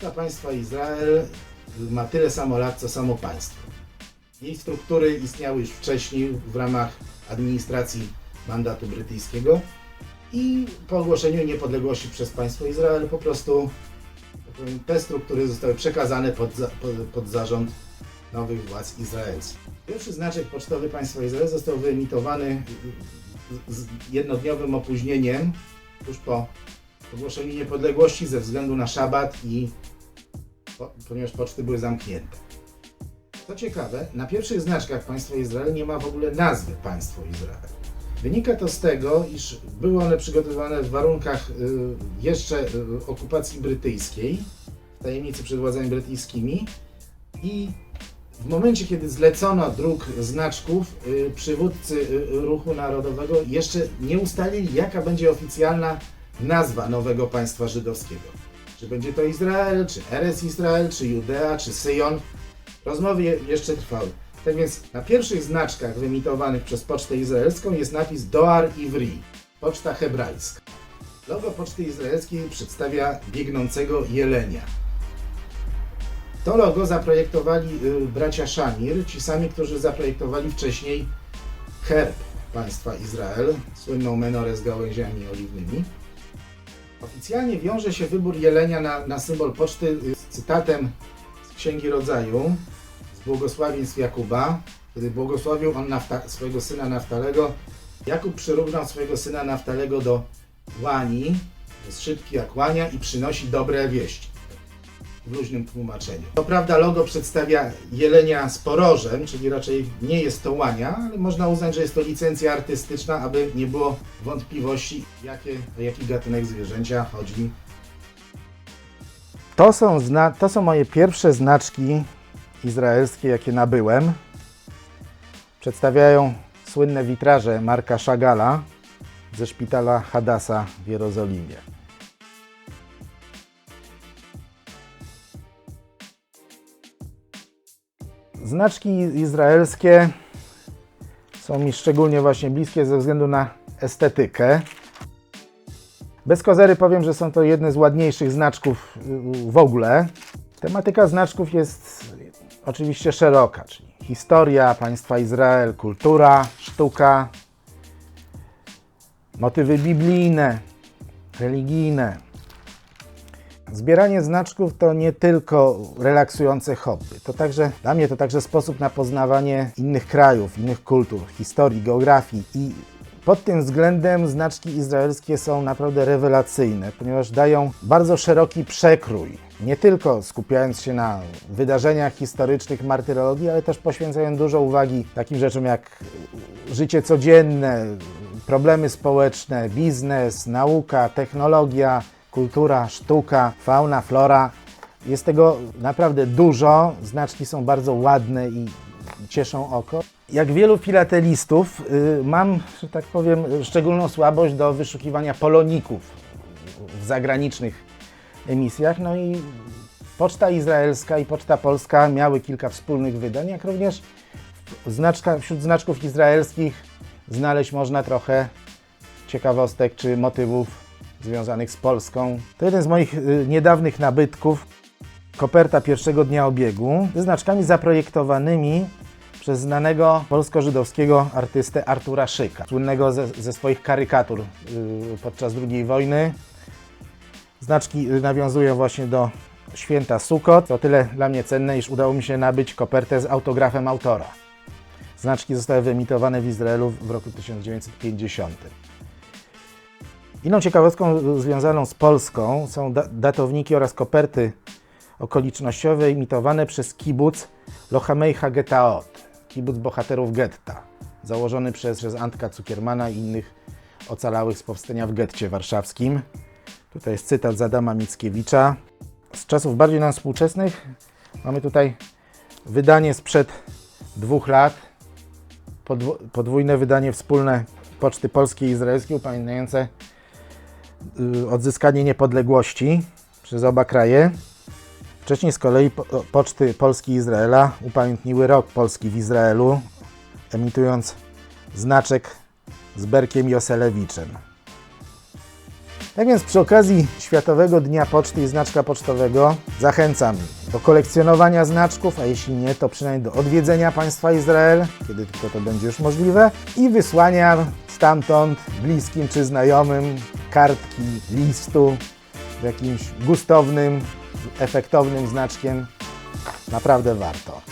Poczta Państwa Izrael ma tyle samo lat, co samo państwo. Jej struktury istniały już wcześniej w ramach administracji mandatu brytyjskiego i po ogłoszeniu niepodległości przez państwo Izrael po prostu te struktury zostały przekazane pod, pod, pod zarząd nowych władz izraelskich. Pierwszy znaczek pocztowy państwa Izrael został wyemitowany z jednodniowym opóźnieniem tuż po ogłoszeniu niepodległości ze względu na szabat i ponieważ poczty były zamknięte. Co ciekawe, na pierwszych znaczkach państwa Izrael nie ma w ogóle nazwy państwo Izrael. Wynika to z tego, iż były one przygotowane w warunkach y, jeszcze y, okupacji brytyjskiej, w tajemnicy przed władzami brytyjskimi i w momencie, kiedy zlecono druk znaczków, y, przywódcy ruchu narodowego jeszcze nie ustalili, jaka będzie oficjalna nazwa nowego państwa żydowskiego. Czy będzie to Izrael, czy Eres Izrael, czy Judea, czy Syjon. Rozmowy je- jeszcze trwały. Tak więc na pierwszych znaczkach wyemitowanych przez Pocztę Izraelską jest napis Doar Ivri, poczta hebrajska. Logo Poczty Izraelskiej przedstawia biegnącego jelenia. To logo zaprojektowali y, bracia Szamir, ci sami, którzy zaprojektowali wcześniej herb państwa Izrael, słynną menorę z gałęziami oliwnymi. Oficjalnie wiąże się wybór jelenia na, na symbol poczty y, z cytatem z Księgi Rodzaju, z błogosławieństw Jakuba, kiedy błogosławił on Nafta, swojego syna Naftalego. Jakub przyrównał swojego syna Naftalego do łani, jest szybki jak łania i przynosi dobre wieści w luźnym tłumaczeniu. To prawda logo przedstawia jelenia z porożem, czyli raczej nie jest to łania, ale można uznać, że jest to licencja artystyczna, aby nie było wątpliwości, jakie, o jaki gatunek zwierzęcia chodzi. To są, to są moje pierwsze znaczki izraelskie, jakie nabyłem. Przedstawiają słynne witraże Marka Chagala ze szpitala Hadasa w Jerozolimie. Znaczki izraelskie są mi szczególnie właśnie bliskie ze względu na estetykę. Bez kozery powiem, że są to jedne z ładniejszych znaczków w ogóle. Tematyka znaczków jest oczywiście szeroka, czyli historia państwa Izrael, kultura, sztuka, motywy biblijne, religijne. Zbieranie znaczków to nie tylko relaksujące hobby. To także, dla mnie to także sposób na poznawanie innych krajów, innych kultur, historii, geografii i pod tym względem znaczki izraelskie są naprawdę rewelacyjne, ponieważ dają bardzo szeroki przekrój. Nie tylko skupiając się na wydarzeniach historycznych, martyrologii, ale też poświęcają dużo uwagi takim rzeczom jak życie codzienne, problemy społeczne, biznes, nauka, technologia, kultura, sztuka, fauna, flora. Jest tego naprawdę dużo. Znaczki są bardzo ładne i cieszą oko. Jak wielu filatelistów, y, mam, że tak powiem, szczególną słabość do wyszukiwania poloników w zagranicznych emisjach. No i Poczta Izraelska i Poczta Polska miały kilka wspólnych wydań, jak również znaczka, wśród znaczków izraelskich znaleźć można trochę ciekawostek czy motywów związanych z Polską. To jeden z moich y, niedawnych nabytków. Koperta pierwszego dnia obiegu ze znaczkami zaprojektowanymi przez znanego polsko-żydowskiego artystę Artura Szyka, słynnego ze, ze swoich karykatur y, podczas II wojny. Znaczki y, nawiązują właśnie do święta Sukkot. To tyle dla mnie cenne, iż udało mi się nabyć kopertę z autografem autora. Znaczki zostały wyemitowane w Izraelu w roku 1950. Inną ciekawostką związaną z Polską są da- datowniki oraz koperty okolicznościowe emitowane przez kibuc Lochamei Hagetaot, kibuc bohaterów getta, założony przez, przez Antka Cukiermana i innych ocalałych z powstania w getcie warszawskim. Tutaj jest cytat z Adama Mickiewicza. Z czasów bardziej nam współczesnych mamy tutaj wydanie sprzed dwóch lat, podwójne wydanie wspólne Poczty Polskiej i Izraelskiej upamiętniające odzyskanie niepodległości przez oba kraje. Wcześniej z kolei po, Poczty Polski i Izraela upamiętniły rok Polski w Izraelu, emitując znaczek z Berkiem Joselewiczem. Tak więc przy okazji Światowego Dnia Poczty i Znaczka Pocztowego zachęcam do kolekcjonowania znaczków, a jeśli nie, to przynajmniej do odwiedzenia państwa Izrael, kiedy tylko to będzie już możliwe, i wysłania stamtąd bliskim czy znajomym kartki, listu z jakimś gustownym, efektownym znaczkiem. Naprawdę warto.